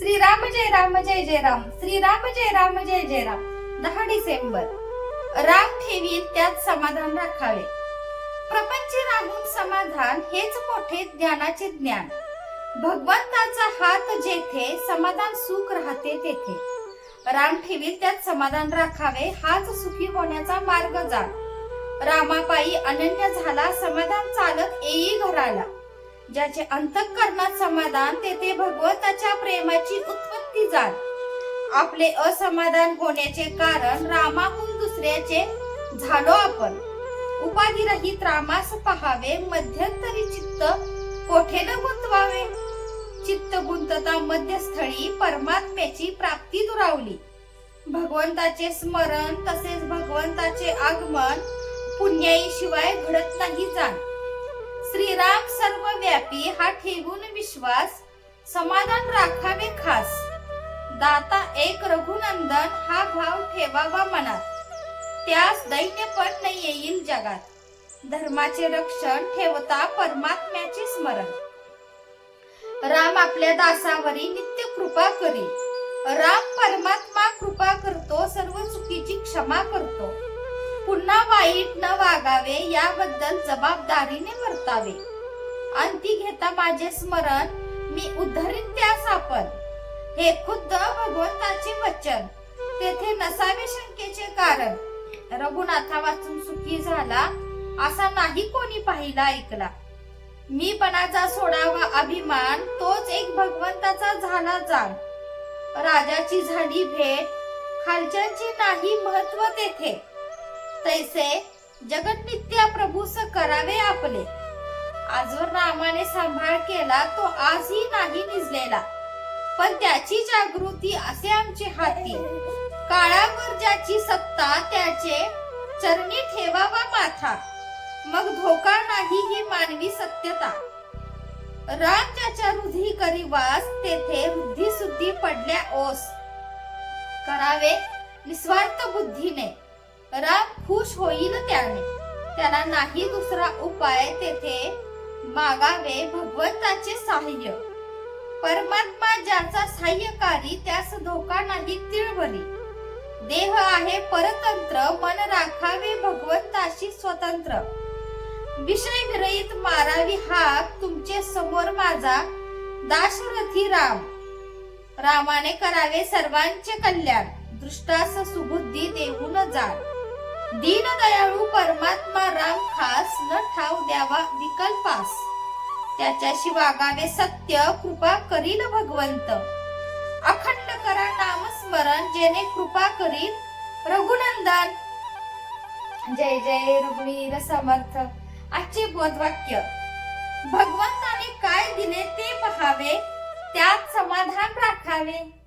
श्रीराम जय राम जय जय राम. श्रीराम जय राम जय जय राम. दहा डिसेंबर. राम ठेवी त्यात समाधान राखावे. प्रपंच राहून समाधान हेच मोठे ज्ञानाचे ज्ञान. भगवंताचा हात जेथे समाधान सुख राहते तेथे. राम ठेवी त्यात समाधान राखावे हाच सुखी होण्याचा मार्ग जाण. रामापायी अनन्य झाला समाधान. ज्याचे अंतःकरणात समाधान तेथे भगवंताच्या प्रेमाची उत्पत्ती जात. आपले असमाधान होण्याचे कारण रामाहून दुसऱ्याचे झालो आपण. उपाधीरहित रामास पहावे मध्यंतरी चित्त कोठे न गुंतवावे? चित्त गुंतता मध्यस्थळी परमात्म्याची प्राप्ती दुरावली. भगवंताचे स्मरण तसेच भगवंताचे आगमन पुण्याई शिवाय घडत नाही जाण सर्व व्यापी हा ठेवून विश्वास समाधान राखावे खास. दाता एक रघुनंदन हा भाव ठेवावा मनात. त्यास दैन्यपट नाही येईल जगात. धर्माचे रक्षण ठेवता परमात्म्याचे स्मरण. राम आपल्या दासावरी नित्य कृपा करी. राम परमात्मा कृपा करतो सर्व चुकीची क्षमा करतो. पुन्हा वाईट न वागावे याबद्दल जबाबदारीने वर्तावे. अंती घेता माझे स्मरण मी उद्धरीन त्यास आपण हे खुद्द भगवंताचे वचन. तेथे नसावे शंकेचे कारण. रघुनाथा वाचून सुखी झाला असा नाही कोणी पाहिला ऐकला. मी पणाचा सोडावा अभिमान तोच एक भगवंताचा झाला जाण. राजाची झाली भेट खालच्यांची नाही महत्त्व तेथे. तैसे जगन्नित्या प्रभूस करावे आपले. आजवर रामाने सांभाळ केला तो आजही नाही निजलेला. पण त्याची जागृती असे आमचे हाती. काळावर ज्याची सत्ता त्याचे चरणी ठेवावा माथा. मग धोका नाही ही मानवी सत्यता. राम ज्याच्या हृदय करी वास तेथे वृद्धी सुद्धी पडल्या ओस. करावे निस्वार्थ बुद्धीने. राम खुश होईल त्याने. त्याला नाही दुसरा उपाय तेथे मागावे भगवंताचे सहाय्य. परमात्मा ज्याचा सहाय्यकारी त्यास धोका नाही तिळवली देह आहे परतंत्र मन राखावे भगवंताशी स्वतंत्र. विषय विरहित मारावी हाक तुमचे समोर माझा. दाशरथी राम. रामाने करावे सर्वांचे कल्याण. दृष्टास सुबुद्धी देऊन जाण दीन दयाळू परमात्मा राम खास न ठाव द्यावा विकल्पास. त्याच्याशी वागावे सत्य कृपा करील भगवंत. अखंड करा नामस्मरण जेने जेणे कृपा करील रघुनंदन. जय जय रघुवीर समर्थ. आजचे बोधवाक्य भगवंताने काय दिले ते पहावे त्यात समाधान राखावे.